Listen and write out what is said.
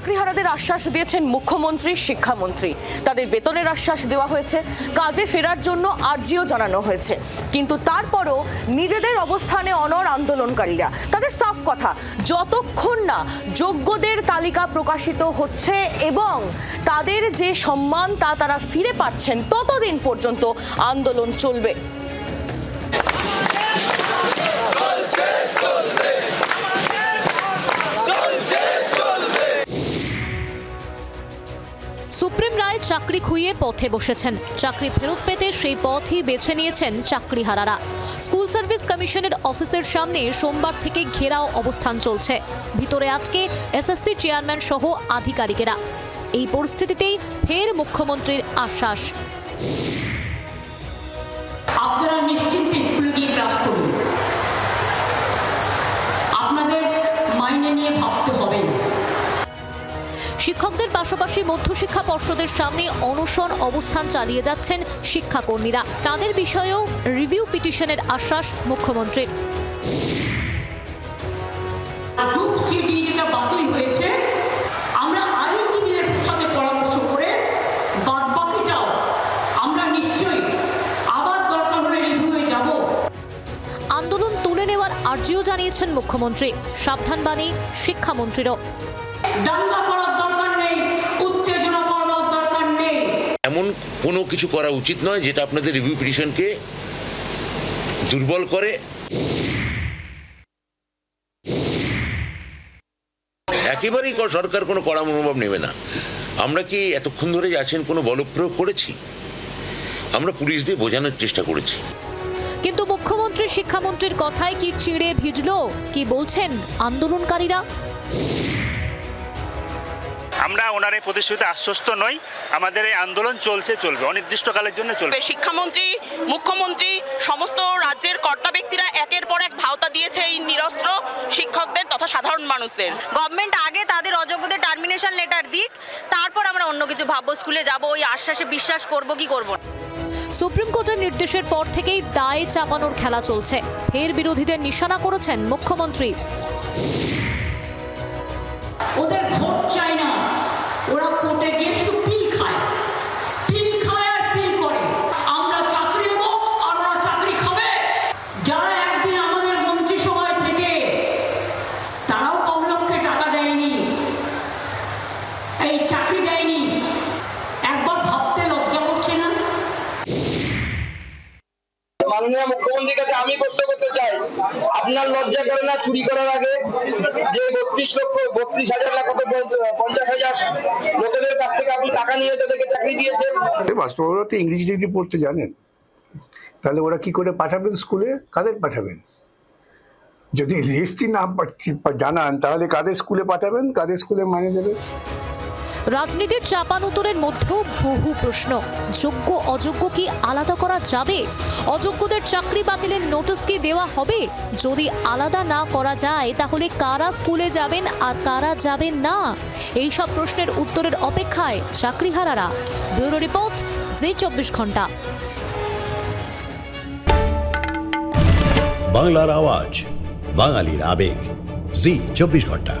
চাকরিহারাদের আশ্বাস দিয়েছেন মুখ্যমন্ত্রী, শিক্ষামন্ত্রী। তাদের বেতনের আশ্বাস দেওয়া হয়েছে, কাজে ফেরার জন্য আর্জিও জানানো হয়েছে। কিন্তু তারপরও নিজেদের অবস্থানে অনর আন্দোলনকারীরা। তাদের সাফ কথা, যতক্ষণ না যোগ্যদের তালিকা প্রকাশিত হচ্ছে এবং তাদের যে সম্মান তা তারা ফিরে পাচ্ছেন, ততদিন পর্যন্ত আন্দোলন চলবে। চাকরি খুইয়ে পথে বসেছেন। চাকরি ফেরত পেতে সেই পথই বেছে নিয়েছেন চাকরিহারারা। স্কুল সার্ভিস কমিশনের অফিসের সামনে সোমবার থেকে ঘেরাও অবস্থান চলছে। ভিতরে আজকে এসএসসি চেয়ারম্যান সহ আধিকারিকেরা। এই পরিস্থিতিতেই ফের মুখ্যমন্ত্রীর আশ্বাস। আপনারা আপনাদের মাইনে নিয়ে ভাবতে হবে শিক্ষকদের পাশাপাশি মধ্যশিক্ষা পর্ষদের সামনে অনশন অবস্থান চালিয়ে যাচ্ছেন শিক্ষাকর্মীরা। তাদের বিষয়েও রিভিউ পিটিশনের আশ্বাস মুখ্যমন্ত্রীর। গ্রুপ সিডি যেটা বাতিল হয়েছে। আমরা আইনজীবীদের সাথে পরামর্শ করে বাদ বাকিটাও আমরা নিশ্চয়ই আবার দরকার হলে রিভিউয়ে যাব। আন্দোলন তুলে নেওয়ার আর্জিও জানিয়েছেন মুখ্যমন্ত্রী। সাবধান বাণী শিক্ষামন্ত্রীরও। দাঙ্গা করার দরকার নেই উত্তেজনা করার দরকার নেই এমন কোনো কিছু করা উচিত নয় যেটা আপনাদের রিভিউ পিটিশনকে দুর্বল করে। একেবারেই সরকার কোনো কড়া মনোভাব নেবে না। আমরা কি এতক্ষণ ধরে আছেন কোনো বলপ্রয়োগ করেছি? আমরা পুলিশ দিয়ে বোঝানোর চেষ্টা করেছি। কিন্তু মুখ্যমন্ত্রী, শিক্ষামন্ত্রীর কথায় কি চিড়ে ভিজলো? কি বলছেন আন্দোলনকারীরা? আমরা ওনার এই প্রতিশ্রুতিতে আশ্বস্ত নই। আমাদের এই আন্দোলন চলছে চলবে অনির্দিষ্টকালের জন্য চলবে। শিক্ষামন্ত্রী মুখ্যমন্ত্রী সমস্ত রাজ্যের কর্তা ব্যক্তিরা একের পর এক ভাওতা দিয়েছে এই নিরস্ত্র শিক্ষকদের তথা সাধারণ মানুষদের। গভর্নমেন্ট আগে তাদের অযোগ্যদের টার্মিনেশন লেটার দিক তারপর আমরা অন্য কিছু ভাববো স্কুলে যাব ওই আশ্বাসে বিশ্বাস করব কি করব? না সুপ্রিম কোর্টের নির্দেশের পর থেকেই দায় চাপানোর খেলা চলছে। ফের বিরোধীদের নিশানা করেছেন মুখ্যমন্ত্রী। মাননীয় মুখ্যমন্ত্রীর কাছে আমি প্রশ্ন করতে চাই। আপনার লজ্জা করে না চুরি করার আগে? যে বত্রিশ লক্ষ, বত্রিশ হাজার কত পঞ্চাশ হাজার লোকেদের কাছ থেকে আপনি টাকা নিয়ে তাদেরকে চাকরি দিয়েছেন? এ বাস্তব তো ইংরেজি যদি পড়তে জানেন, তাহলে ওরা কি করে পাঠাবেন স্কুলে? কাদের পাঠাবেন? যদি লিস্টই না জানান, তাহলে কাদের স্কুলে পাঠাবেন? কাদের স্কুলে মানে দেবেন রাজনীতির চাপানুতরের মধ্যেও বহু প্রশ্ন। যোগ্য, অযোগ্য কি আলাদা করা যাবে? অযোগ্যদের চাকরি বাতিলের নোটিশ কি দেওয়া হবে? যদি আলাদা না করা যায়, তাহলে কারা স্কুলে যাবেন আর কারা যাবেন না? এই সব প্রশ্নের উত্তরের অপেক্ষায় চাকরিহারারা। ব্যুরো রিপোর্ট, জি চব্বিশ ঘণ্টা। বাংলার আওয়াজ, বাঙালির আবেগ। জি চব্বিশ ঘণ্টা।